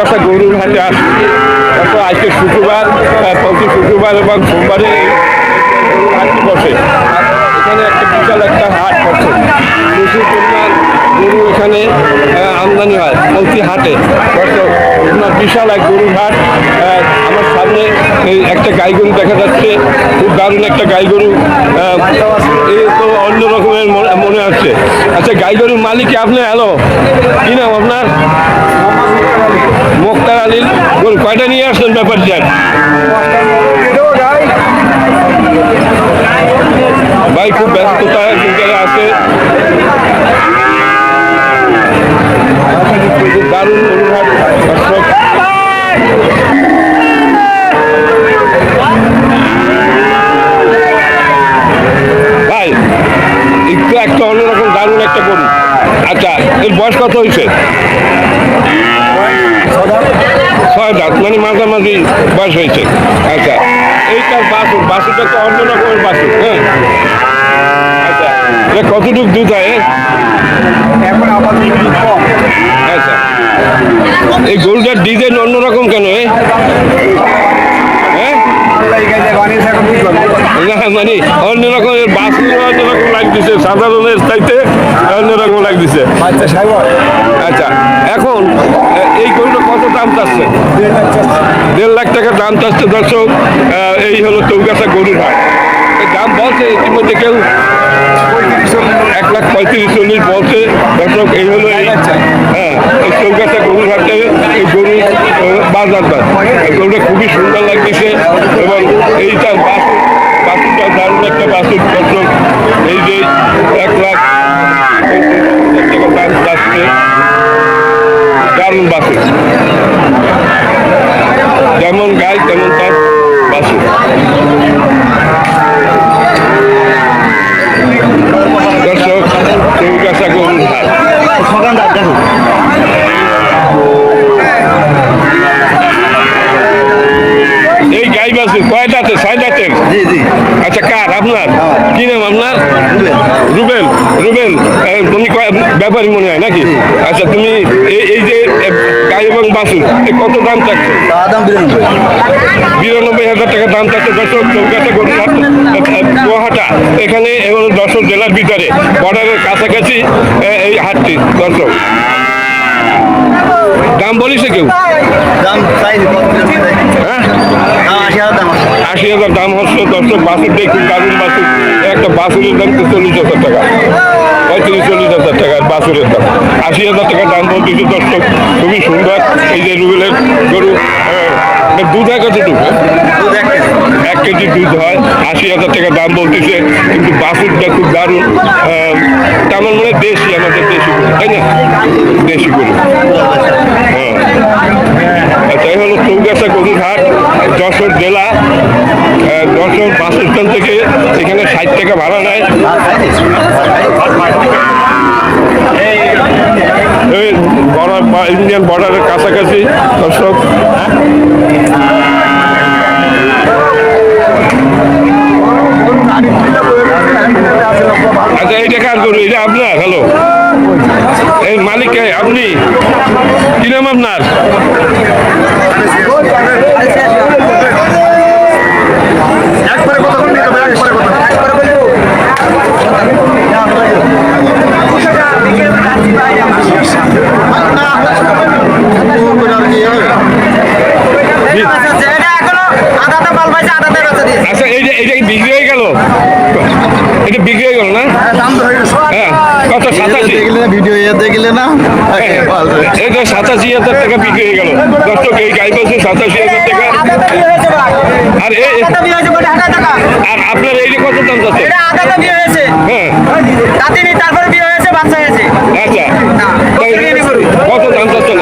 একটা গরুর হাটে আসছি। তারপর আজকে শুক্রবার প্রতি শুক্রবার এবং সোমবারে হাটটি বসে। এখানে একটা বিশাল একটা হাট বসে। প্রচুর পরিমাণ গরু এখানে আমদানি হয় প্রতি হাটে। আপনার বিশাল এক গরুর হাট। আমার সামনে একটা গাই গরু দেখা যাচ্ছে। খুব দারুণ একটা গাই গরু। এই তো অন্য রকমের মনে- হচ্ছে। আচ্ছা গাই গরুর মালিক আপনি? হ্যালো কি নাম আপনার? মোক্তার আলীর গরু কয়টা নিয়ে আসলেন ব্যাপার দাঁত মানে মাঝামাঝি বয়স হয়েছে। আচ্ছা এইটার বাসুর বাসুরটা তো অন্য রকমের বাসুর হ্যাঁ? আচ্ছা এটা কতটুকু দুধ হয়? আচ্ছা। এই গরুটার ডিজাইন অন্যরকম কেন? হ্যাঁ? না মানে অন্য রকমের বাসুর অন্যরকম লাগতেছে সাধারণের চাইতে অন্যরকম লাগতেছে। আচ্ছা এখন এই গরুটা দাম চাচ্ছে। দেড় লাখ টাকা দাম চাচ্ছে দর্শক এই হলো চৌগাছা গরুর হাট। দাম বলছে ইতিমধ্যে কেউ এক লাখ পঁয়ত্রিশ চল্লিশ বলছে। দর্শক এই হলো এই হ্যাঁ এই চৌগাছা গরুর হাটে এই গরু আহ, বাজার দাম গরুটা খুবই সুন্দর লাগতেছে এবং এইটার বাসুর বাসুরটা দারুণ একটা বাসুর দর্শক। এই যে এক লাখ দারুণ বাসুর যেমন গাই তেমন তার বাসুর দর্শক চৌকাশা গরুর হাট এই গাই বাসুর কয় দাঁতের ছয় দাঁতের জি জি। আচ্ছা কার? আপনার? কি নাম আপনার? রুবেল। রুবেল। এ, তুমি কয়- ব্যাপারী মনে হয় নাকি? আচ্ছা তুমি গাই এবং বাসু কত দাম চাচ্ছে? বিরানব্বই। বিরানব্বই হাজার টাকা দাম চাচ্ছে দর্শক চৌকাটা গরুরহাট গুয়াহাটা। এখানে এবং দর্শক জেলার ভিতরে বর্ডারের কাছাকাছি এই হাটটি দর্শক। দাম বলিছে কেউ? দাম চাইনি। হ্যাঁ? আশি হাজার দাম হচ্ছে দর্শক বাসুর দেখুন দারুণ বাসুর। একটা বাসুরের দাম তো চল্লিশ হাজার টাকা। পঁয়ত্রিশ চল্লিশ হাজার টাকা বাসুরের দাম। আশি হাজার টাকা দাম বলতেছে দর্শক। খুবই সুন্দর। এই যে রুবেলের গরু হ্যাঁ, দুধ হয় কতটুকু দুধ? এক কেজি। দুধ হয়। আশি হাজার টাকা দাম বলতেছে। কিন্তু বাসুরটা খুব দারুণ। তেমন মনে হয় দেশি আমাদের দেশি গরু তাই না? দেশি গরু হ্যাঁ আচ্ছা এই হলো চৌগাছা গরুর হাট যশোর জেলা যশোর বাস স্ট্যান্ড থেকে এখানে ষাট টাকা ভাড়া নেয়। ইন্ডিয়ান বর্ডারের কাছাকাছি, দর্শক। আচ্ছা এইটা কার করব এটা আপনার? হ্যালো এই মালিক আপনি? কি নাম আপনার? এটা বিক্রি হয়ে গেল না? হ্যাঁ, হ্যাঁ কত? সাতাশি? ভিডিও ইয়াতে গেলে না এটা হ্যাঁ, সাতাশি হাজার টাকা বিক্রি হয়ে গেল। দর্শক এই গাই বলছে সাতাশি হাজার টাকা। আর আর আপনার এই যে কত দাম যাচ্ছে? হ্যাঁ। তারপরে বিয়ে হয়েছে বাচ্চা হয়েছে। আচ্ছা। কত দাম যাচ্ছে